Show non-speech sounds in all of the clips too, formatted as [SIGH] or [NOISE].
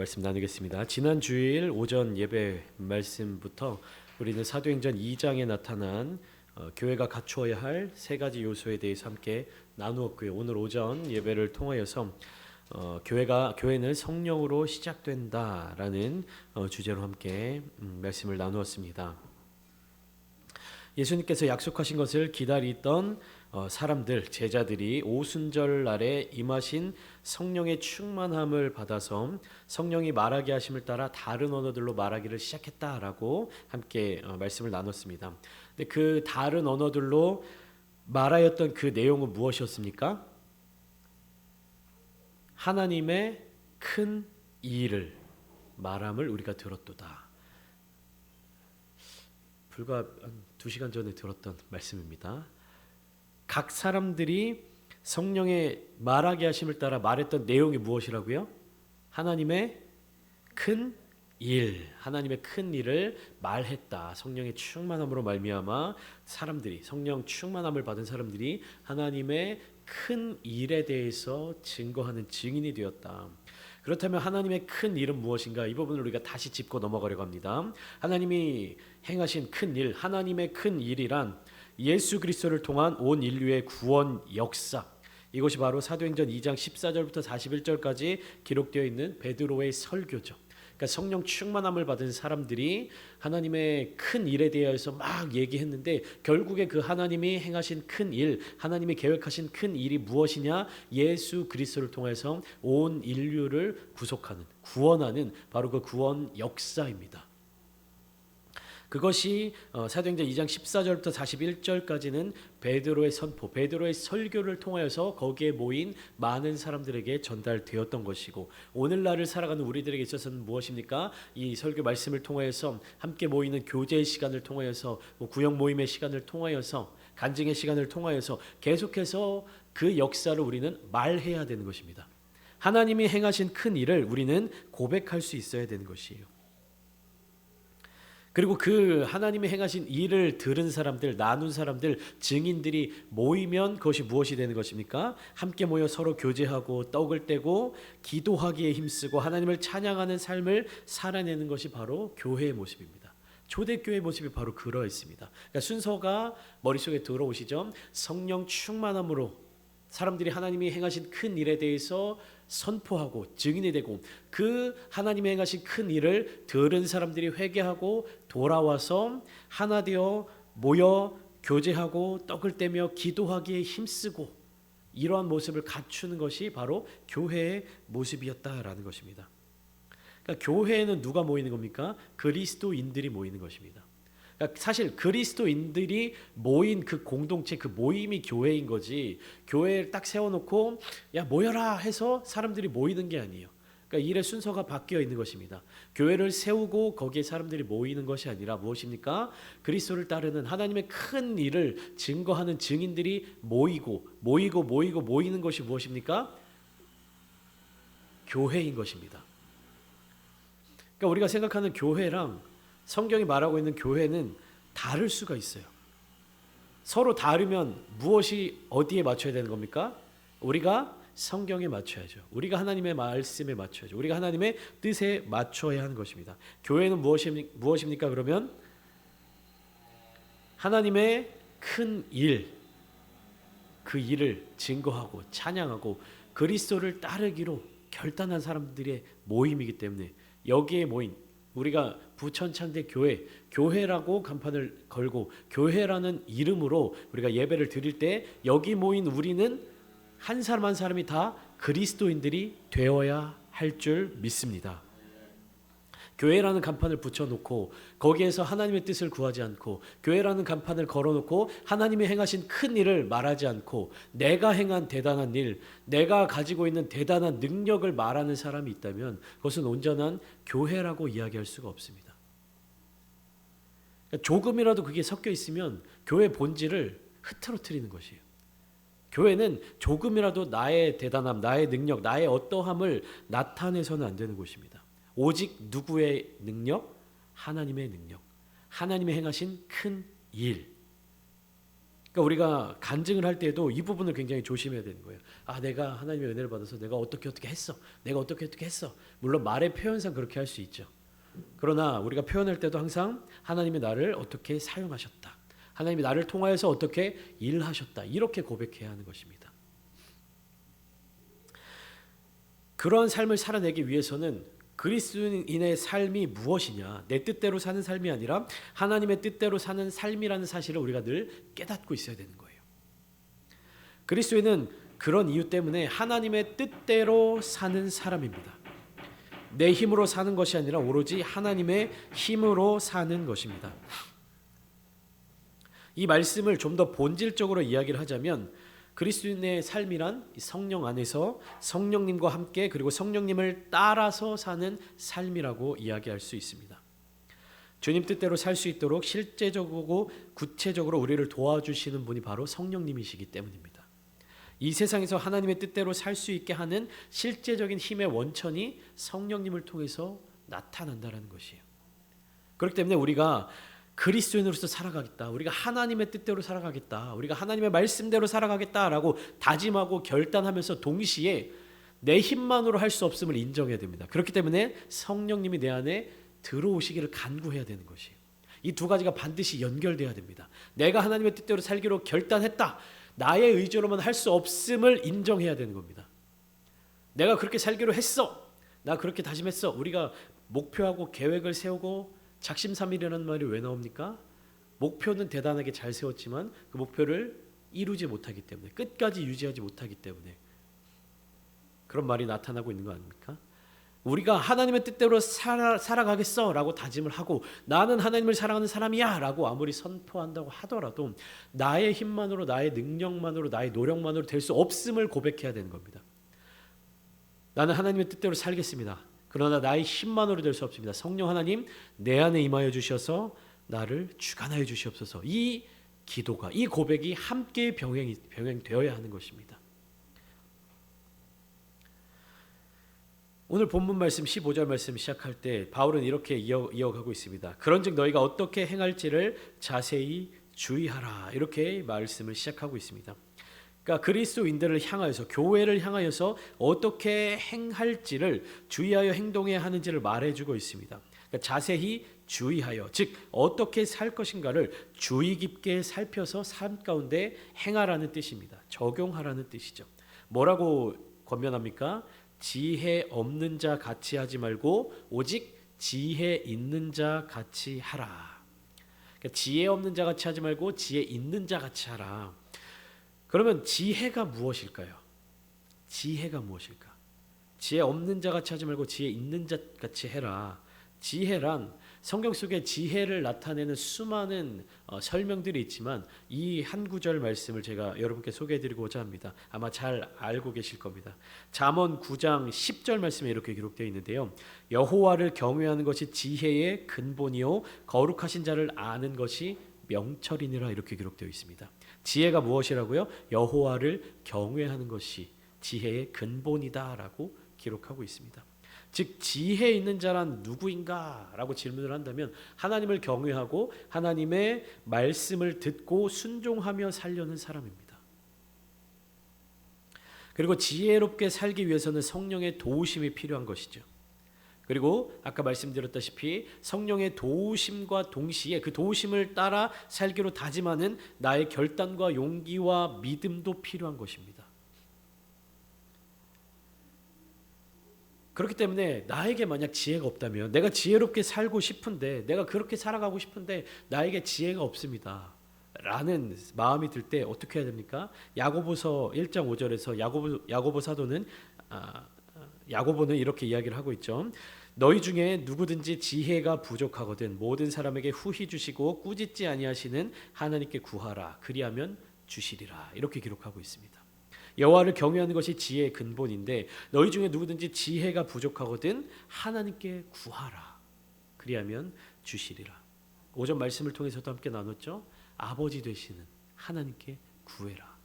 말씀 나누겠습니다. 지난 주일 오전 예배 말씀부터 우리는 사도행전 2장에 나타난 어, 교회가 갖추어야 할 세 가지 요소에 대해서 함께 나누었고요. 오늘 오전 예배를 통하여서 어, 교회가 교회는 성령으로 시작된다라는 어, 주제로 함께 음, 말씀을 나누었습니다. 예수님께서 약속하신 것을 기다리던 어, 사람들 제자들이 오순절 날에 임하신 성령의 충만함을 받아서 성령이 말하게 하심을 따라 다른 언어들로 말하기를 시작했다라고 함께 어, 말씀을 나눴습니다. 근데 그 다른 언어들로 말하였던 그 내용은 무엇이었습니까? 하나님의 큰 일을 말함을 우리가 들었도다. 불과 한두 시간 전에 들었던 말씀입니다. 각 사람들이 성령의 말하게 하심을 따라 말했던 내용이 무엇이라고요? 하나님의 큰 일, 하나님의 큰 일을 말했다. 성령의 충만함으로 말미암아 사람들이 성령 충만함을 받은 사람들이 하나님의 큰 일에 대해서 증거하는 증인이 되었다. 그렇다면 하나님의 큰 일은 무엇인가? 이 부분을 우리가 다시 짚고 넘어가려고 합니다. 하나님이 행하신 큰 일, 하나님의 큰 일이란 예수 그리스도를 통한 온 인류의 구원 역사. 이것이 바로 사도행전 2장 14절부터 41절까지 기록되어 있는 베드로의 설교죠. 그러니까 성령 충만함을 받은 사람들이 하나님의 큰 일에 대해서 막 얘기했는데 결국에 그 하나님이 행하신 큰 일, 하나님이 계획하신 큰 일이 무엇이냐? 예수 그리스도를 통해서 온 인류를 구속하는, 구원하는 바로 그 구원 역사입니다. 그것이 어, 사도행전 2장 14절부터 41절까지는 베드로의 선포, 베드로의 설교를 통하여서 거기에 모인 많은 사람들에게 전달되었던 것이고 오늘날을 살아가는 우리들에게 있어서는 무엇입니까? 이 설교 말씀을 통하여서 함께 모이는 교제의 시간을 통하여서 뭐 구역 모임의 시간을 통하여서 간증의 시간을 통하여서 계속해서 그 역사를 우리는 말해야 되는 것입니다. 하나님이 행하신 큰 일을 우리는 고백할 수 있어야 되는 것이에요. 그리고 그 하나님이 행하신 일을 들은 사람들, 나눈 사람들, 증인들이 모이면 그것이 무엇이 되는 것입니까? 함께 모여 서로 교제하고 떡을 떼고 기도하기에 힘쓰고 하나님을 찬양하는 삶을 살아내는 것이 바로 교회의 모습입니다. 초대교회 모습이 바로 그러했습니다. 그러니까 순서가 머릿속에 들어오시죠. 성령 충만함으로 사람들이 하나님이 행하신 큰 일에 대해서 선포하고 증인이 되고 그 하나님이 행하신 큰 일을 들은 사람들이 회개하고 돌아와서 하나 되어 모여 교제하고 떡을 떼며 기도하기에 힘쓰고 이러한 모습을 갖추는 것이 바로 교회의 모습이었다라는 것입니다. 그러니까 교회에는 누가 모이는 겁니까? 그리스도인들이 모이는 것입니다. 그러니까 사실 그리스도인들이 모인 그 공동체 그 모임이 교회인 거지 교회를 딱 세워놓고 야 모여라 해서 사람들이 모이는 게 아니에요. 그러니까 일의 순서가 바뀌어 있는 것입니다. 교회를 세우고 거기에 사람들이 모이는 것이 아니라 무엇입니까? 그리스도를 따르는 하나님의 큰 일을 증거하는 증인들이 모이고 모이고 모이고 모이는 것이 무엇입니까? 교회인 것입니다. 그러니까 우리가 생각하는 교회랑 성경이 말하고 있는 교회는 다를 수가 있어요. 서로 다르면 무엇이 어디에 맞춰야 되는 겁니까? 우리가 성경에 맞춰야죠. 우리가 하나님의 말씀에 맞춰야죠. 우리가 하나님의 뜻에 맞춰야 하는 것입니다. 교회는 무엇입니까? 그러면 하나님의 큰 일, 그 일을 증거하고 찬양하고 그리스도를 따르기로 결단한 사람들의 모임이기 때문에 여기에 모인 우리가 부천창대 교회, 교회라고 간판을 걸고 교회라는 이름으로 우리가 예배를 드릴 때 여기 모인 우리는 한 사람 한 사람이 다 그리스도인들이 되어야 할 줄 믿습니다. 교회라는 간판을 붙여놓고 거기에서 하나님의 뜻을 구하지 않고 교회라는 간판을 걸어놓고 하나님이 행하신 큰 일을 말하지 않고 내가 행한 대단한 일, 내가 가지고 있는 대단한 능력을 말하는 사람이 있다면 그것은 온전한 교회라고 이야기할 수가 없습니다. 그러니까 조금이라도 그게 섞여 있으면 교회 본질을 흐트러뜨리는 것이에요. 교회는 조금이라도 나의 대단함, 나의 능력, 나의 어떠함을 나타내서는 안 되는 곳입니다. 오직 누구의 능력? 하나님의 능력. 하나님의 행하신 큰 일. 그러니까 우리가 간증을 할 때도 이 부분을 굉장히 조심해야 되는 거예요. 아, 내가 하나님의 은혜를 받아서 내가 어떻게 어떻게 했어. 내가 어떻게 어떻게 했어. 물론 말의 표현상 그렇게 할 수 있죠. 그러나 우리가 표현할 때도 항상 하나님이 나를 어떻게 사용하셨다. 하나님이 나를 통하여서 어떻게 일하셨다. 이렇게 고백해야 하는 것입니다. 그러한 삶을 살아내기 위해서는 그리스도인의 삶이 무엇이냐? 내 뜻대로 사는 삶이 아니라 하나님의 뜻대로 사는 삶이라는 사실을 우리가 늘 깨닫고 있어야 되는 거예요. 그리스도인은 그런 이유 때문에 하나님의 뜻대로 사는 사람입니다. 내 힘으로 사는 것이 아니라 오로지 하나님의 힘으로 사는 것입니다. 이 말씀을 좀 더 본질적으로 이야기를 하자면 그리스도인의 삶이란 성령 안에서 성령님과 함께 그리고 성령님을 따라서 사는 삶이라고 이야기할 수 있습니다. 주님 뜻대로 살 수 있도록 실제적이고 구체적으로 우리를 도와주시는 분이 바로 성령님이시기 때문입니다. 이 세상에서 하나님의 뜻대로 살 수 있게 하는 실제적인 힘의 원천이 성령님을 통해서 나타난다는 것이에요. 그렇기 때문에 우리가 그리스도인으로서 살아가겠다. 우리가 하나님의 뜻대로 살아가겠다. 우리가 하나님의 말씀대로 살아가겠다라고 다짐하고 결단하면서 동시에 내 힘만으로 할 수 없음을 인정해야 됩니다. 그렇기 때문에 성령님이 내 안에 들어오시기를 간구해야 되는 것이에요. 이 두 가지가 반드시 연결돼야 됩니다. 내가 하나님의 뜻대로 살기로 결단했다. 나의 의지로만 할 수 없음을 인정해야 되는 겁니다. 내가 그렇게 살기로 했어. 나 그렇게 다짐했어. 우리가 목표하고 계획을 세우고 작심삼일이라는 말이 왜 나옵니까? 목표는 대단하게 잘 세웠지만 그 목표를 이루지 못하기 때문에 끝까지 유지하지 못하기 때문에 그런 말이 나타나고 있는 거 아닙니까? 우리가 하나님의 뜻대로 살아, 살아가겠어라고 다짐을 하고 나는 하나님을 사랑하는 사람이야라고 아무리 선포한다고 하더라도 나의 힘만으로 나의 능력만으로 나의 노력만으로 될 수 없음을 고백해야 되는 겁니다. 나는 하나님의 뜻대로 살겠습니다. 그러나 나의 힘만으로 될 수 없습니다. 성령 하나님 내 안에 임하여 주셔서 나를 주관하여 주시옵소서. 이 기도가 이 고백이 함께 병행 병행되어야 하는 것입니다. 오늘 본문 말씀 15절 말씀 시작할 때 바울은 이렇게 이어, 이어가고 있습니다. 그런즉 너희가 어떻게 행할지를 자세히 주의하라. 이렇게 말씀을 시작하고 있습니다. 그러니까 그리스도인들을 향하여서 교회를 향하여서 어떻게 행할지를 주의하여 행동해야 하는지를 말해주고 있습니다. 그러니까 자세히 주의하여 즉 어떻게 살 것인가를 주의 깊게 살펴서 삶 가운데 행하라는 뜻입니다. 적용하라는 뜻이죠. 뭐라고 권면합니까? 지혜 없는 자 같이 하지 말고 오직 지혜 있는 자 같이 하라. 그러니까 지혜 없는 자 같이 하지 말고 지혜 있는 자 같이 하라. 그러면 지혜가 무엇일까요? 지혜가 무엇일까? 지혜 없는 자 같이 하지 말고 지혜 있는 자 같이 해라. 지혜란 성경 속에 지혜를 나타내는 수많은 어, 설명들이 있지만 이 한 구절 말씀을 제가 여러분께 소개해드리고자 합니다. 아마 잘 알고 계실 겁니다. 잠언 9장 10절 말씀에 이렇게 기록되어 있는데요. 여호와를 경외하는 것이 지혜의 근본이요 거룩하신 자를 아는 것이 명철이니라 이렇게 기록되어 있습니다. 지혜가 무엇이라고요? 여호와를 경외하는 것이 지혜의 근본이다라고 기록하고 있습니다. 즉 지혜 있는 자란 누구인가라고 질문을 한다면 하나님을 경외하고 하나님의 말씀을 듣고 순종하며 살려는 사람입니다. 그리고 지혜롭게 살기 위해서는 성령의 도우심이 필요한 것이죠. 그리고 아까 말씀드렸다시피 성령의 도우심과 동시에 그 도우심을 따라 살기로 다짐하는 나의 결단과 용기와 믿음도 필요한 것입니다. 그렇기 때문에 나에게 만약 지혜가 없다면 내가 지혜롭게 살고 싶은데 내가 그렇게 살아가고 싶은데 나에게 지혜가 없습니다. 라는 마음이 들 때 어떻게 해야 됩니까? 야고보서 1장 5절에서 야고보 야고보 사도는 아, 야고보는 이렇게 이야기를 하고 있죠. 너희 중에 누구든지 지혜가 부족하거든 모든 사람에게 후히 주시고 꾸짖지 아니하시는 하나님께 구하라 그리하면 주시리라 이렇게 기록하고 있습니다. 여호와를 경외하는 것이 지혜의 근본인데 너희 중에 누구든지 지혜가 부족하거든 하나님께 구하라 그리하면 주시리라. 오전 말씀을 통해서도 함께 나눴죠. 아버지 되시는 하나님께 구해라.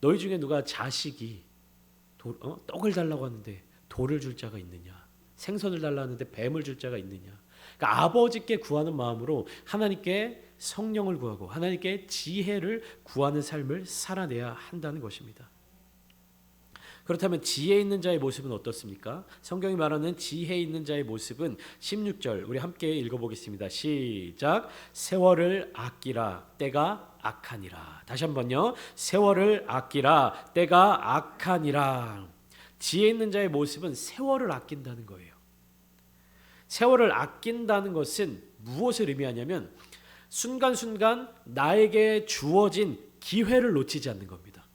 너희 중에 누가 자식이 도, 어? 떡을 달라고 하는데 돌을 줄 자가 있느냐? 생선을 달라 하는데 뱀을 줄 자가 있느냐? 그러니까 아버지께 구하는 마음으로 하나님께 성령을 구하고 하나님께 지혜를 구하는 삶을 살아내야 한다는 것입니다. 그렇다면 지혜 있는 자의 모습은 어떻습니까? 성경이 말하는 지혜 있는 자의 모습은 16절 우리 함께 읽어보겠습니다. 시작. 세월을 아끼라 때가 악하니라. 다시 한번요. 세월을 아끼라 때가 악하니라. 지혜 있는 자의 모습은 세월을 아낀다는 거예요. 세월을 아낀다는 것은 무엇을 의미하냐면 순간순간 나에게 주어진 기회를 놓치지 않는 겁니다.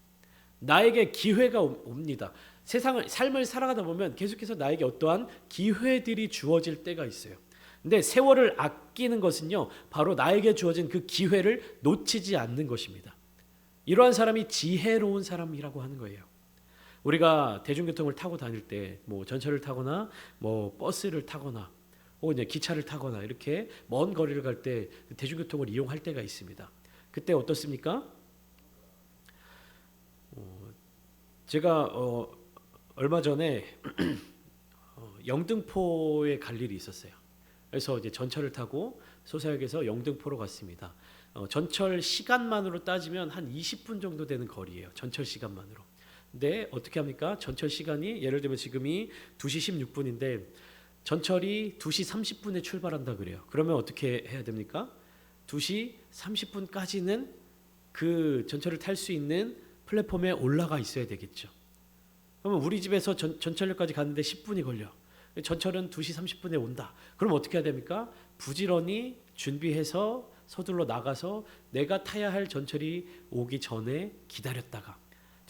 나에게 기회가 옵니다. 세상을 삶을 살아가다 보면 계속해서 나에게 어떠한 기회들이 주어질 때가 있어요. 근데 세월을 아끼는 것은요, 바로 나에게 주어진 그 기회를 놓치지 않는 것입니다. 이러한 사람이 지혜로운 사람이라고 하는 거예요. 우리가 대중교통을 타고 다닐 때, 뭐 전철을 타거나, 뭐 버스를 타거나, 혹은 기차를 타거나 이렇게 먼 거리를 갈 때 대중교통을 이용할 때가 있습니다. 그때 어떻습니까? 어, 제가 어, 얼마 전에 [CLEARS THROAT] 어, 영등포에 갈 일이 있었어요. 그래서 이제 전철을 타고 소사역에서 영등포로 갔습니다. 어, 전철 시간만으로 따지면 한 20분 정도 되는 거리예요. 전철 시간만으로. 근데 어떻게 합니까? 전철 시간이 예를 들면 지금이 2시 16분인데 전철이 2시 30분에 출발한다 그래요. 그러면 어떻게 해야 됩니까? 2시 30분까지는 그 전철을 탈 수 있는 플랫폼에 올라가 있어야 되겠죠. 그러면 우리 집에서 전, 전철역까지 가는데 10분이 걸려. 전철은 2시 30분에 온다. 그럼 어떻게 해야 됩니까? 부지런히 준비해서 서둘러 나가서 내가 타야 할 전철이 오기 전에 기다렸다가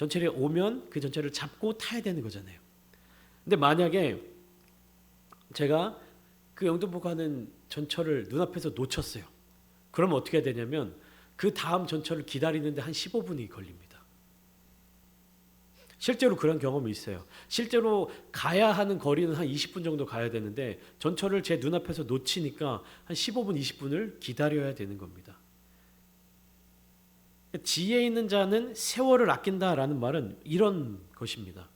전철이 오면 그 전철을 잡고 타야 되는 거잖아요. 근데 만약에 제가 그 영등포 가는 전철을 눈앞에서 놓쳤어요. 그럼 어떻게 되냐면 그 다음 전철을 기다리는데 한 15분이 걸립니다. 실제로 그런 경험이 있어요. 실제로 가야 하는 거리는 한 20분 정도 가야 되는데 전철을 제 눈앞에서 놓치니까 한 15분, 20분을 기다려야 되는 겁니다. 지혜 있는 자는 세월을 아낀다라는 말은 이런 것입니다.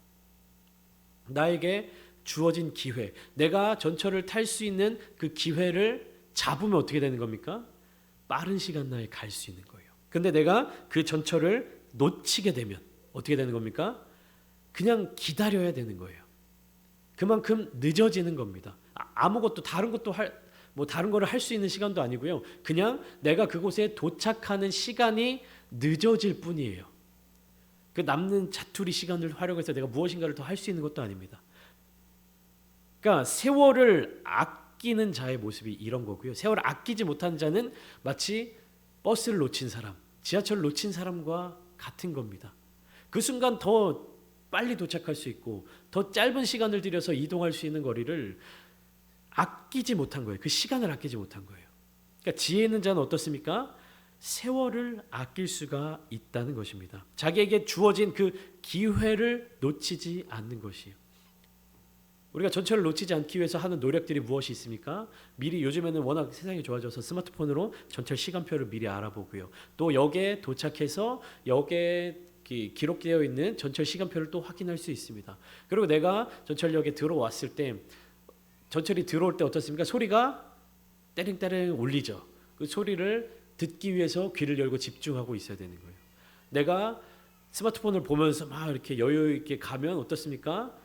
나에게 주어진 기회, 내가 전철을 탈 수 있는 그 기회를 잡으면 어떻게 되는 겁니까? 빠른 시간 내에 갈 수 있는 거예요. 근데 내가 그 전철을 놓치게 되면 어떻게 되는 겁니까? 그냥 기다려야 되는 거예요. 그만큼 늦어지는 겁니다. 아, 아무것도 다른 것도 할 뭐 다른 거를 할 수 있는 시간도 아니고요. 그냥 내가 그곳에 도착하는 시간이 늦어질 뿐이에요. 그 남는 자투리 시간을 활용해서 내가 무엇인가를 더 할 수 있는 것도 아닙니다. 그러니까 세월을 아끼는 자의 모습이 이런 거고요. 세월을 아끼지 못하는 자는 마치 버스를 놓친 사람, 지하철을 놓친 사람과 같은 겁니다. 그 순간 더 빨리 도착할 수 있고 더 짧은 시간을 들여서 이동할 수 있는 거리를 아끼지 못한 거예요. 그 시간을 아끼지 못한 거예요. 그러니까 지혜 있는 자는 어떻습니까? 세월을 아낄 수가 있다는 것입니다. 자기에게 주어진 그 기회를 놓치지 않는 것이에요. 우리가 전철을 놓치지 않기 위해서 하는 노력들이 무엇이 있습니까? 미리 요즘에는 워낙 세상이 좋아져서 스마트폰으로 전철 시간표를 미리 알아보고요. 또 역에 도착해서 역에 기록되어 있는 전철 시간표를 또 확인할 수 있습니다. 그리고 내가 전철역에 들어왔을 때 전철이 들어올 때 어떻습니까? 소리가 때랭때랭 울리죠. 그 소리를 듣기 위해서 귀를 열고 집중하고 있어야 되는 거예요. 내가 스마트폰을 보면서 막 이렇게 여유 있게 가면 어떻습니까?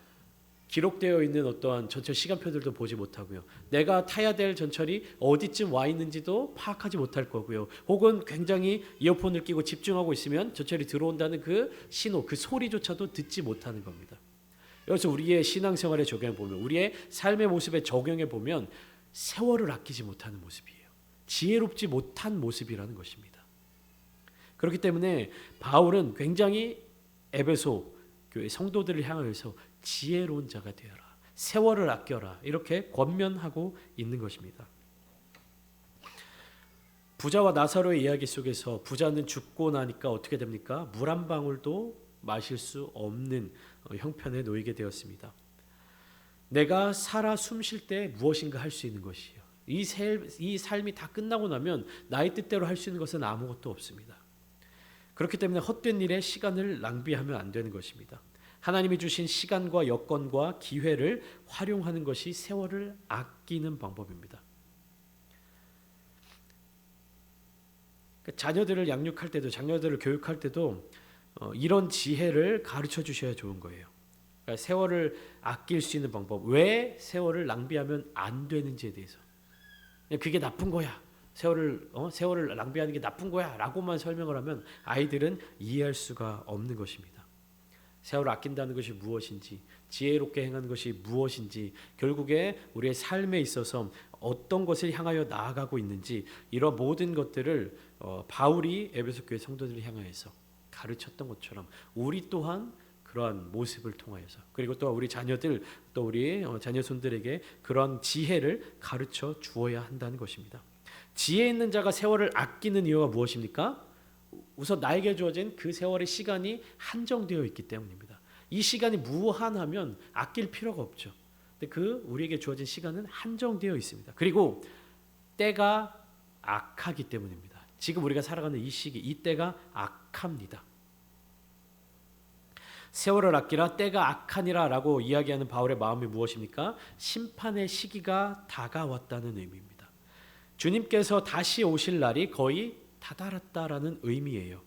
기록되어 있는 어떠한 전철 시간표들도 보지 못하고요. 내가 타야 될 전철이 어디쯤 와 있는지도 파악하지 못할 거고요. 혹은 굉장히 이어폰을 끼고 집중하고 있으면 전철이 들어온다는 그 신호, 그 소리조차도 듣지 못하는 겁니다. 여기서 우리의 신앙생활에 적용해 보면 우리의 삶의 모습에 적용해 보면 세월을 아끼지 못하는 모습이에요. 지혜롭지 못한 모습이라는 것입니다. 그렇기 때문에 바울은 굉장히 에베소 교회 성도들을 향하여서 지혜로운 자가 되어라. 세월을 아껴라. 이렇게 권면하고 있는 것입니다. 부자와 나사로의 이야기 속에서 부자는 죽고 나니까 어떻게 됩니까? 물 한 방울도 마실 수 없는 어, 형편에 놓이게 되었습니다. 내가 살아 숨 쉴 때 무엇인가 할 수 있는 것이요. 이, 셀, 이 삶이 다 끝나고 나면 나의 뜻대로 할 수 있는 것은 아무것도 없습니다. 그렇기 때문에 헛된 일에 시간을 낭비하면 안 되는 것입니다. 하나님이 주신 시간과 여건과 기회를 활용하는 것이 세월을 아끼는 방법입니다. 그 자녀들을 양육할 때도 자녀들을 교육할 때도 어, 이런 지혜를 가르쳐 주셔야 좋은 거예요. 그러니까 세월을 아낄 수 있는 방법, 왜 세월을 낭비하면 안 되는지에 대해서. 그냥 그게 나쁜 거야. 세월을 어? 세월을 낭비하는 게 나쁜 거야라고만 설명을 하면 아이들은 이해할 수가 없는 것입니다. 세월을 아낀다는 것이 무엇인지, 지혜롭게 행하는 것이 무엇인지, 결국에 우리의 삶에 있어서 어떤 것을 향하여 나아가고 있는지 이런 모든 것들을 어, 바울이 에베소 교회 성도들을 향하여서 가르쳤던 것처럼 우리 또한 그러한 모습을 통하여서 그리고 또 우리 자녀들 또 우리 어, 자녀 손들에게 그런 지혜를 가르쳐 주어야 한다는 것입니다. 지혜 있는 자가 세월을 아끼는 이유가 무엇입니까? 우선 나에게 주어진 그 세월의 시간이 한정되어 있기 때문입니다. 이 시간이 무한하면 아낄 필요가 없죠. 근데 그 우리에게 주어진 시간은 한정되어 있습니다. 그리고 때가 악하기 때문입니다. 지금 우리가 살아가는 이 시기, 이 때가 악합니다. 세월을 아끼라 때가 악하니라라고 이야기하는 바울의 마음이 무엇입니까? 심판의 시기가 다가왔다는 의미입니다. 주님께서 다시 오실 날이 거의 다다랐다라는 의미예요.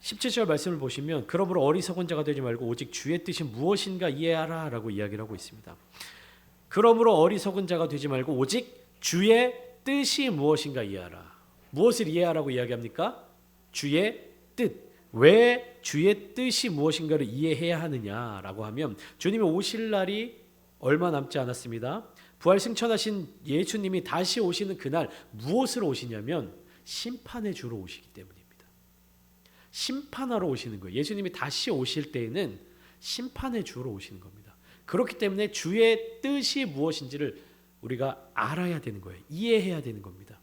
17절 말씀을 보시면 그러므로 어리석은 자가 되지 말고 오직 주의 뜻이 무엇인가 이해하라라고 이야기를 하고 있습니다. 그러므로 어리석은 자가 되지 말고 오직 주의 뜻이 무엇인가 이해하라. 무엇을 이해하라고 이야기합니까? 주의 뜻. 왜 주의 뜻이 무엇인가를 이해해야 하느냐라고 하면 주님이 오실 날이 얼마 남지 않았습니다. 부활 승천하신 예수님이 다시 오시는 그날 무엇으로 오시냐면 심판의 주로 오시기 때문입니다. 심판하러 오시는 거예요. 예수님이 다시 오실 때에는 심판의 주로 오시는 겁니다. 그렇기 때문에 주의 뜻이 무엇인지를 우리가 알아야 되는 거예요. 이해해야 되는 겁니다.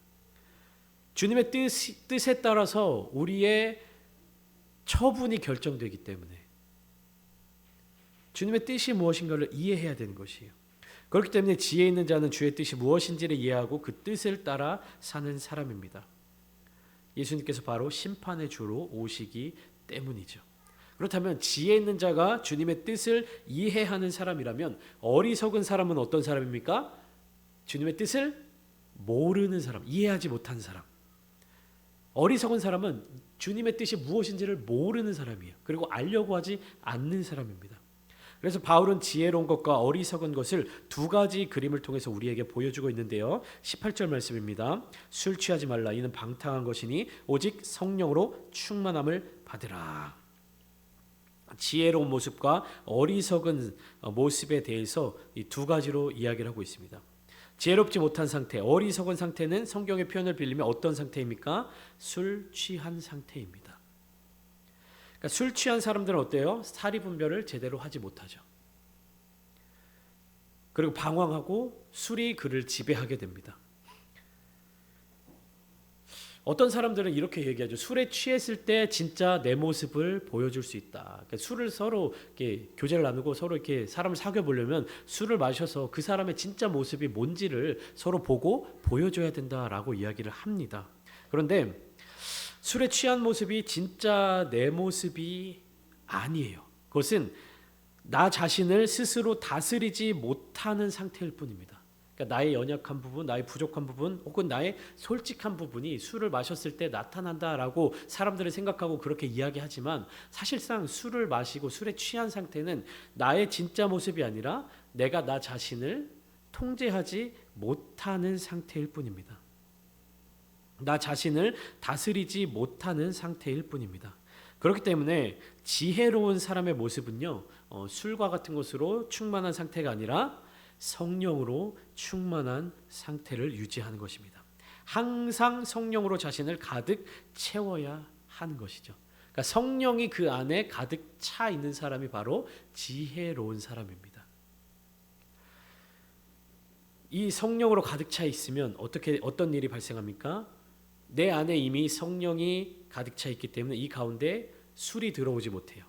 주님의 뜻, 뜻에 따라서 우리의 처분이 결정되기 때문에 주님의 뜻이 무엇인가를 이해해야 되는 것이에요. 그렇기 때문에 지혜 있는 자는 주의 뜻이 무엇인지를 이해하고 그 뜻을 따라 사는 사람입니다. 예수님께서 바로 심판의 주로 오시기 때문이죠. 그렇다면 지혜 있는 자가 주님의 뜻을 이해하는 사람이라면 어리석은 사람은 어떤 사람입니까? 주님의 뜻을 모르는 사람, 이해하지 못한 사람. 어리석은 사람은 주님의 뜻이 무엇인지를 모르는 사람이에요. 그리고 알려고 하지 않는 사람입니다. 그래서 바울은 지혜로운 것과 어리석은 것을 두 가지 그림을 통해서 우리에게 보여주고 있는데요. 18절 말씀입니다. 술 취하지 말라 이는 방탕한 것이니 오직 성령으로 충만함을 받으라. 지혜로운 모습과 어리석은 모습에 대해서 이 두 가지로 이야기를 하고 있습니다. 지혜롭지 못한 상태, 어리석은 상태는 성경의 표현을 빌리면 어떤 상태입니까? 술 취한 상태입니다. 그러니까 술 취한 사람들은 어때요? 사리 분별을 제대로 하지 못하죠. 그리고 방황하고 술이 그를 지배하게 됩니다. 어떤 사람들은 이렇게 얘기하죠. 술에 취했을 때 진짜 내 모습을 보여줄 수 있다. 그러니까 술을 서로 이렇게 교제를 나누고 서로 이렇게 사람을 사귀어 보려면 술을 마셔서 그 사람의 진짜 모습이 뭔지를 서로 보고 보여줘야 된다라고 이야기를 합니다. 그런데 술에 취한 모습이 진짜 내 모습이 아니에요. 그것은 나 자신을 스스로 다스리지 못하는 상태일 뿐입니다. 그러니까 나의 연약한 부분, 나의 부족한 부분, 혹은 나의 솔직한 부분이 술을 마셨을 때 나타난다라고 사람들은 생각하고 그렇게 이야기하지만 사실상 술을 마시고 술에 취한 상태는 나의 진짜 모습이 아니라 내가 나 자신을 통제하지 못하는 상태일 뿐입니다. 나 자신을 다스리지 못하는 상태일 뿐입니다. 그렇기 때문에 지혜로운 사람의 모습은요, 어, 술과 같은 것으로 충만한 상태가 아니라 성령으로 충만한 상태를 유지하는 것입니다. 항상 성령으로 자신을 가득 채워야 하는 것이죠. 그러니까 성령이 그 안에 가득 차 있는 사람이 바로 지혜로운 사람입니다. 이 성령으로 가득 차 있으면 어떻게 어떤 일이 발생합니까? 내 안에 이미 성령이 가득 차 있기 때문에 이 가운데 술이 들어오지 못해요.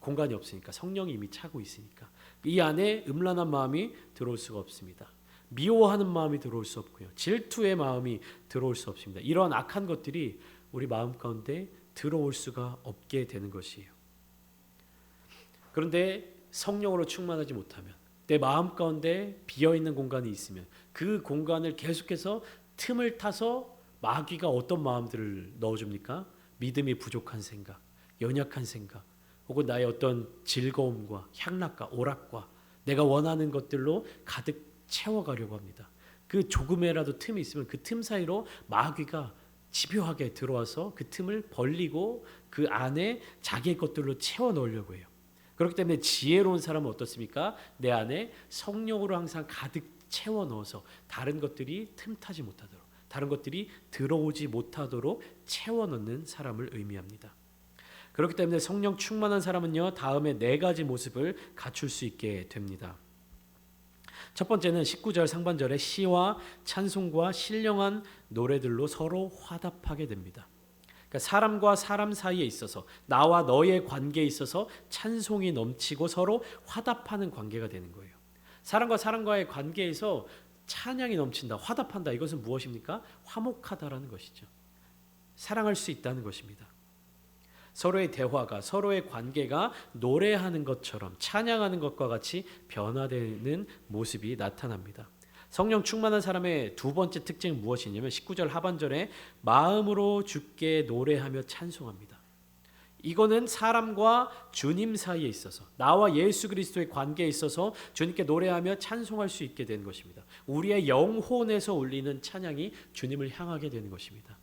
공간이 없으니까 성령이 이미 차고 있으니까 이 안에 음란한 마음이 들어올 수가 없습니다. 미워하는 마음이 들어올 수 없고요. 질투의 마음이 들어올 수 없습니다. 이러한 악한 것들이 우리 마음 가운데 들어올 수가 없게 되는 것이에요. 그런데 성령으로 충만하지 못하면 내 마음 가운데 비어 있는 공간이 있으면 그 공간을 계속해서 틈을 타서 마귀가 어떤 마음들을 넣어줍니까? 믿음이 부족한 생각, 연약한 생각, 혹은 나의 어떤 즐거움과 향락과 오락과 내가 원하는 것들로 가득 채워가려고 합니다. 그 조금이라도 틈이 있으면 그 틈 사이로 마귀가 집요하게 들어와서 그 틈을 벌리고 그 안에 자기의 것들로 채워 넣으려고 해요. 그렇기 때문에 지혜로운 사람은 어떻습니까? 내 안에 성령으로 항상 가득 채워 넣어서 다른 것들이 틈타지 못하도록 다른 것들이 들어오지 못하도록 채워 넣는 사람을 의미합니다. 그렇기 때문에 성령 충만한 사람은요 다음에 네 가지 모습을 갖출 수 있게 됩니다. 첫 번째는 19절 상반절에 시와 찬송과 신령한 노래들로 서로 화답하게 됩니다. 그러니까 사람과 사람 사이에 있어서 나와 너의 관계에 있어서 찬송이 넘치고 서로 화답하는 관계가 되는 거예요. 사람과 사람과의 관계에서 찬양이 넘친다, 화답한다. 이것은 무엇입니까? 화목하다라는 것이죠. 사랑할 수 있다는 것입니다. 서로의 대화가 서로의 관계가 노래하는 것처럼 찬양하는 것과 같이 변화되는 모습이 나타납니다. 성령 충만한 사람의 두 번째 특징은 무엇이냐면 19절 하반절에 마음으로 주께 노래하며 찬송합니다. 이거는 사람과 주님 사이에 있어서 나와 예수 그리스도의 관계에 있어서 주님께 노래하며 찬송할 수 있게 되는 것입니다. 우리의 영혼에서 울리는 찬양이 주님을 향하게 되는 것입니다.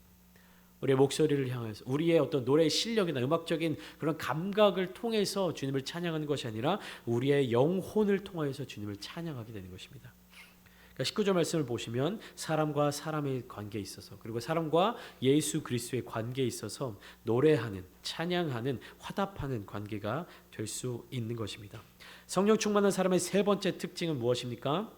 우리의 목소리를 향해서 우리의 어떤 노래의 실력이나 음악적인 그런 감각을 통해서 주님을 찬양하는 것이 아니라 우리의 영혼을 통하여서 주님을 찬양하게 되는 것입니다. 그러니까 19절 말씀을 보시면 사람과 사람의 관계에 있어서 그리고 사람과 예수 그리스도의 관계에 있어서 노래하는 찬양하는 화답하는 관계가 될 수 있는 것입니다. 성령 충만한 사람의 세 번째 특징은 무엇입니까?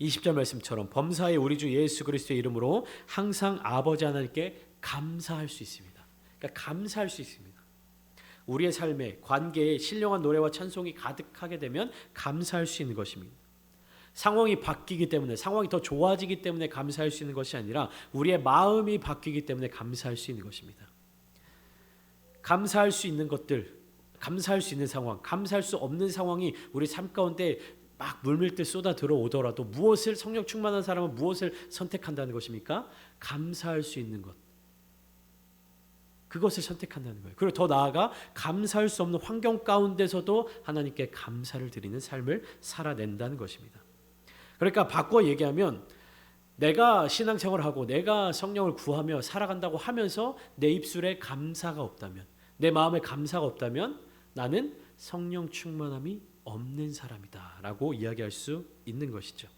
20절 말씀처럼 범사에 우리 주 예수 그리스도의 이름으로 항상 아버지 하나님께 감사할 수 있습니다. 그러니까 감사할 수 있습니다. 우리의 삶에 관계에 신령한 노래와 찬송이 가득하게 되면 감사할 수 있는 것입니다. 상황이 바뀌기 때문에 상황이 더 좋아지기 때문에 감사할 수 있는 것이 아니라 우리의 마음이 바뀌기 때문에 감사할 수 있는 것입니다. 감사할 수 있는 것들, 감사할 수 있는 상황, 감사할 수 없는 상황이 우리 삶 가운데 막 물밀듯 쏟아 들어오더라도 무엇을 성령 충만한 사람은 무엇을 선택한다는 것입니까? 감사할 수 있는 것. 그것을 선택한다는 거예요. 그리고 더 나아가 감사할 수 없는 환경 가운데서도 하나님께 감사를 드리는 삶을 살아낸다는 것입니다. 그러니까 바꿔 얘기하면 내가 신앙생활을 하고 내가 성령을 구하며 살아간다고 하면서 내 입술에 감사가 없다면 내 마음에 감사가 없다면 나는 성령 충만함이 없는 사람이다라고 이야기할 수 있는 것이죠.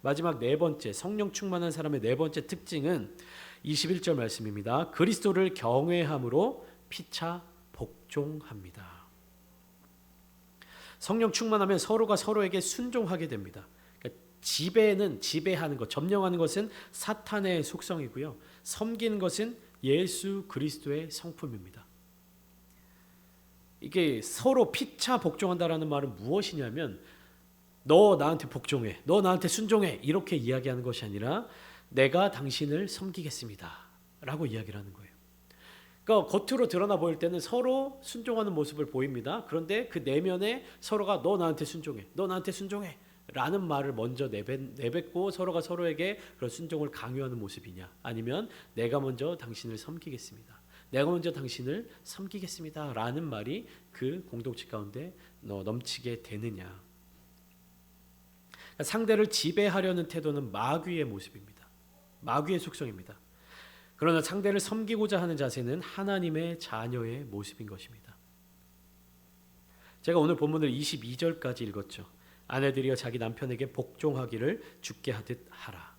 마지막 네 번째 성령 충만한 사람의 네 번째 특징은 21절 말씀입니다. 그리스도를 경외함으로 피차 복종합니다. 성령 충만하면 서로가 서로에게 순종하게 됩니다. 그러니까 지배는 지배하는 것, 점령하는 것은 사탄의 속성이고요. 섬기는 것은 예수 그리스도의 성품입니다. 이게 서로 피차 복종한다라는 말은 무엇이냐면 너 나한테 복종해. 너 나한테 순종해. 이렇게 이야기하는 것이 아니라 내가 당신을 섬기겠습니다 라고 이야기를 하는 거예요. 그러니까 겉으로 드러나 보일 때는 서로 순종하는 모습을 보입니다. 그런데 그 내면에 서로가 너 나한테 순종해. 너 나한테 순종해. 라는 말을 먼저 내뱉, 고 서로가 서로에게 그런 순종을 강요하는 모습이냐 아니면 내가 먼저 당신을 섬기겠습니다. 내가 먼저 당신을 섬기겠습니다라는 말이 그 공동체 가운데 넘치게 되느냐. 그러니까 상대를 지배하려는 태도는 마귀의 모습입니다. 마귀의 속성입니다. 그러나 상대를 섬기고자 하는 자세는 하나님의 자녀의 모습인 것입니다. 제가 오늘 본문을 22절까지 읽었죠. 아내들이여 자기 남편에게 복종하기를 죽게 하듯 하라.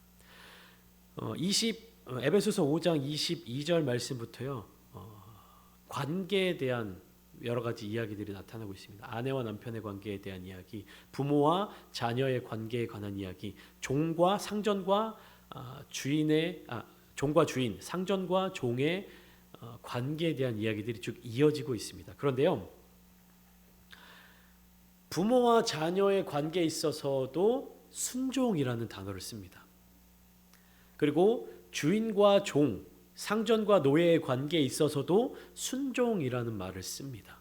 어, 20 에베소서 5장 22절 말씀부터요. 관계에 대한 여러 가지 이야기들이 나타나고 있습니다. 아내와 남편의 관계에 대한 이야기, 부모와 자녀의 관계에 관한 이야기, 종과 상전과 아, 주인의 아, 종과 주인, 상전과 종의 어, 관계에 대한 이야기들이 쭉 이어지고 있습니다. 그런데요, 부모와 자녀의 관계에 있어서도 순종이라는 단어를 씁니다. 그리고 주인과 종, 상전과 노예의 관계에 있어서도 순종이라는 말을 씁니다.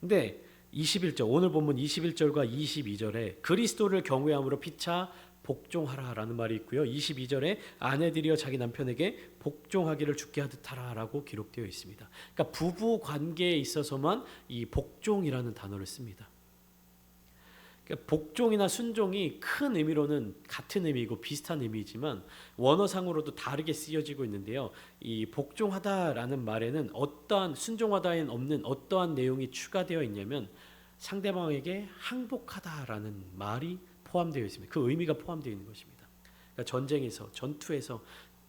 근데 21절 오늘 본문 21절과 22절에 그리스도를 경외함으로 피차 복종하라라는 말이 있고요. 22절에 아내들이여 자기 남편에게 복종하기를 죽게 하듯 하라라고 기록되어 있습니다. 그러니까 부부 관계에 있어서만 이 복종이라는 단어를 씁니다. 그러니까 복종이나 순종이 큰 의미로는 같은 의미이고 비슷한 의미이지만 원어상으로도 다르게 쓰여지고 있는데요. 이 복종하다라는 말에는 어떠한 순종하다엔 없는 어떠한 내용이 추가되어 있냐면 상대방에게 항복하다라는 말이 포함되어 있습니다. 그 의미가 포함되어 있는 것입니다. 그러니까 전쟁에서 전투에서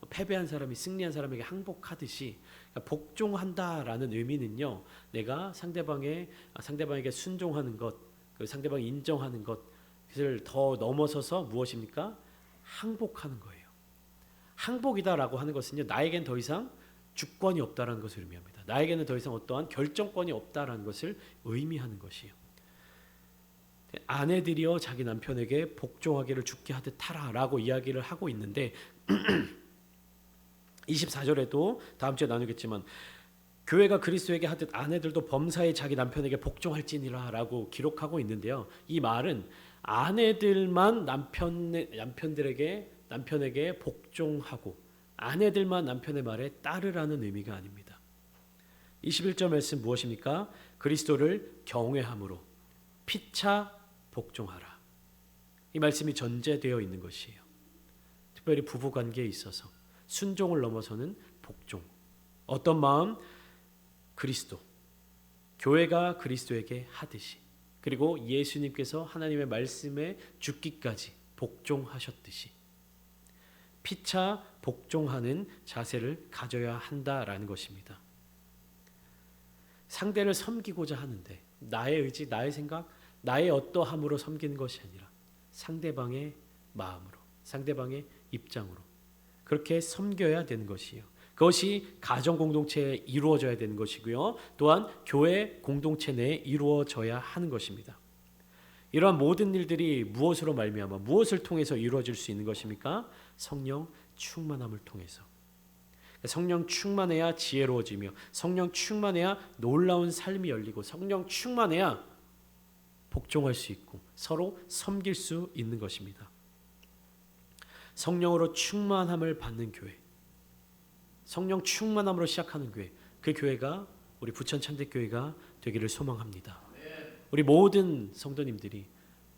패배한 사람이 승리한 사람에게 항복하듯이 그러니까 복종한다라는 의미는요. 내가 상대방의 아, 상대방에게 순종하는 것, 그 상대방이 인정하는 것을 더 넘어서서 무엇입니까? 항복하는 거예요. 항복이다라고 하는 것은요. 나에겐 더 이상 주권이 없다라는 것을 의미합니다. 나에게는 더 이상 어떠한 결정권이 없다라는 것을 의미하는 것이에요. 아내들이여 자기 남편에게 복종하기를 죽게 하듯 하라라고 이야기를 하고 있는데 [CLEARS THROAT] 24절에도 다음 주에 나누겠지만 교회가 그리스도에게 하듯 아내들도 범사에 자기 남편에게 복종할지니라라고 기록하고 있는데요. 이 말은 아내들만 남편 남편들에게 남편에게 복종하고 아내들만 남편의 말에 따르라는 의미가 아닙니다. 21절 말씀 무엇입니까? 그리스도를 경외함으로 피차 복종하라. 이 말씀이 전제되어 있는 것이에요. 특별히 부부 관계에 있어서 순종을 넘어서는 복종. 어떤 마음? 그리스도. 교회가 그리스도에게 하듯이 그리고 예수님께서 하나님의 말씀에 죽기까지 복종하셨듯이 피차 복종하는 자세를 가져야 한다라는 것입니다. 상대를 섬기고자 하는데 나의 의지, 나의 생각, 나의 어떠함으로 섬기는 것이 아니라 상대방의 마음으로, 상대방의 입장으로 그렇게 섬겨야 되는 것이요. 그것이 가정 공동체에 이루어져야 되는 것이고요. 또한 교회 공동체 내에 이루어져야 하는 것입니다. 이러한 모든 일들이 무엇으로 말미암아 무엇을 통해서 이루어질 수 있는 것입니까? 성령 충만함을 통해서. 성령 충만해야 지혜로워지며 성령 충만해야 놀라운 삶이 열리고 성령 충만해야 복종할 수 있고 서로 섬길 수 있는 것입니다. 성령으로 충만함을 받는 교회. 성령 충만함으로 시작하는 교회. 그 교회가 우리 부천 찬대교회가 되기를 소망합니다. 우리 모든 성도님들이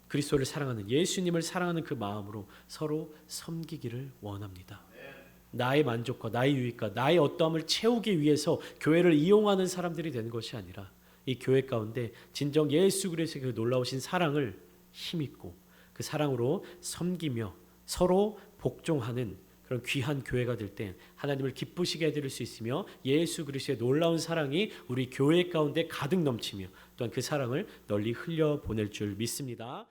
그리스도를 사랑하는 예수님을 사랑하는 그 마음으로 서로 섬기기를 원합니다. 나의 만족과 나의 유익과 나의 어떠함을 채우기 위해서 교회를 이용하는 사람들이 되는 것이 아니라 이 교회 가운데 진정 예수 그리스도의 그 놀라우신 사랑을 힘입고 그 사랑으로 섬기며 서로 복종하는 그런 귀한 교회가 될 때 하나님을 기쁘시게 해드릴 수 있으며 예수 그리스도의 놀라운 사랑이 우리 교회 가운데 가득 넘치며 또한 그 사랑을 널리 흘려 보낼 줄 믿습니다.